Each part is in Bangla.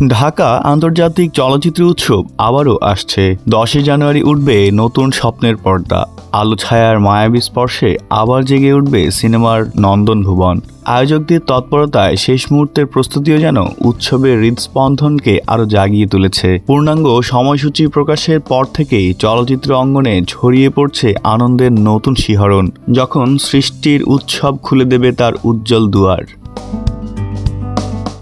ঢাকা আন্তর্জাতিক চলচ্চিত্র উৎসব আবারও আসছে। দশই জানুয়ারি উঠবে নতুন স্বপ্নের পর্দা। আলো ছায়ার মায়াবী স্পর্শে আবার জেগে উঠবে সিনেমার নন্দন ভুবন। আয়োজকদের তৎপরতায় শেষ মুহূর্তের প্রস্তুতিও যেন উৎসবের হৃদস্পন্দনকে আরও জাগিয়ে তুলেছে। পূর্ণাঙ্গ সময়সূচি প্রকাশের পর থেকেই চলচ্চিত্র অঙ্গনে ছড়িয়ে পড়ছে আনন্দের নতুন শিহরণ, যখন সৃষ্টির উৎসব খুলে দেবে তার উজ্জ্বল দুয়ার।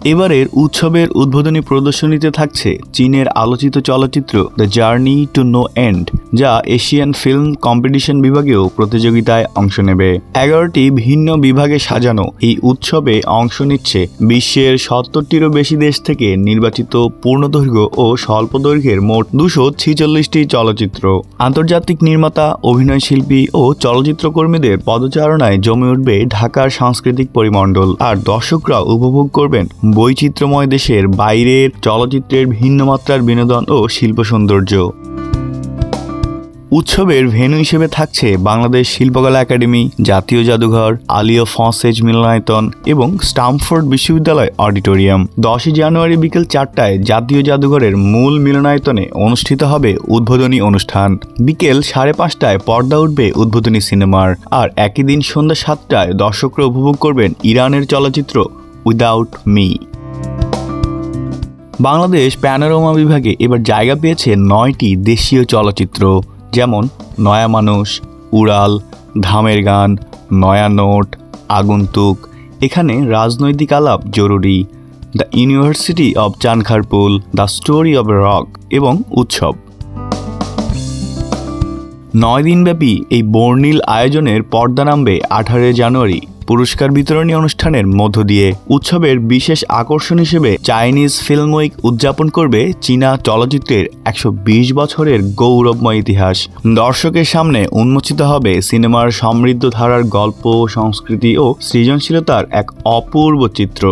এবারের উৎসবের উদ্বোধনী প্রদর্শনীতে থাকছে চীনের আলোচিত চলচ্চিত্র the journey to no end যা এশিয়ান ফিল্ম কম্পিটিশন বিভাগেও প্রতিযোগিতায় অংশ নেবে। এগারোটি ভিন্ন বিভাগে সাজানো এই উৎসবে অংশ নিচ্ছে বিশ্বের সত্তরটিরও বেশি দেশ থেকে নির্বাচিত পূর্ণদৈর্ঘ্য ও স্বল্পদৈর্ঘ্যের মোট দুশো ছিচল্লিশটি চলচ্চিত্র। আন্তর্জাতিক নির্মাতা, অভিনয় শিল্পী ও চলচ্চিত্র কর্মীদের পদচারণায় জমে উঠবে ঢাকার সাংস্কৃতিক পরিমণ্ডল। আর দর্শকরা উপভোগ করবেন বৈচিত্র্যময় দেশের বাইরের চলচ্চিত্রের ভিন্ন মাত্রার বিনোদন ও শিল্প সৌন্দর্য। উৎসবের ভেন্যু হিসেবে থাকছে বাংলাদেশ শিল্পকলা একাডেমি, জাতীয় জাদুঘর, আলিয়া ফসেজ মিলনায়তন এবং স্টামফোর্ড বিশ্ববিদ্যালয় অডিটোরিয়াম। দশই জানুয়ারি বিকেল চারটায় জাতীয় জাদুঘরের মূল মিলনায়তনে অনুষ্ঠিত হবে উদ্বোধনী অনুষ্ঠান। বিকেল সাড়ে পাঁচটায় পর্দা উঠবে উদ্বোধনী সিনেমার। আর একই দিন সন্ধ্যা সাতটায় দর্শকরা উপভোগ করবেন ইরানের চলচ্চিত্র উইদাউট মি। বাংলাদেশ প্যানোরামা বিভাগে এবার জায়গা পেয়েছে নয়টি দেশীয় চলচ্চিত্র। যেমন নয়া মানুষ, উড়াল ধামের গান, নয়া নোট, আগন্তুক। এখানে রাজনৈতিক আলাপ জরুরি। The university of Chankharpul the story of rock এবং উৎসব। নয় দিনব্যাপী এই বর্ণিল আয়োজনের পর্দা নামবে আঠারোই জানুয়ারি। পুরস্কার বিতরণী অনুষ্ঠানের মধ্য দিয়ে উৎসবের বিশেষ আকর্ষণ হিসেবে চাইনিজ ফিল্ম উইক উদযাপন করবে চীনা চলচ্চিত্রের একশো বিশ বছরের গৌরবময় ইতিহাস। দর্শকের সামনে উন্মোচিত হবে সিনেমার সমৃদ্ধ ধারার গল্প, সংস্কৃতি ও সৃজনশীলতার এক অপূর্ব চিত্র।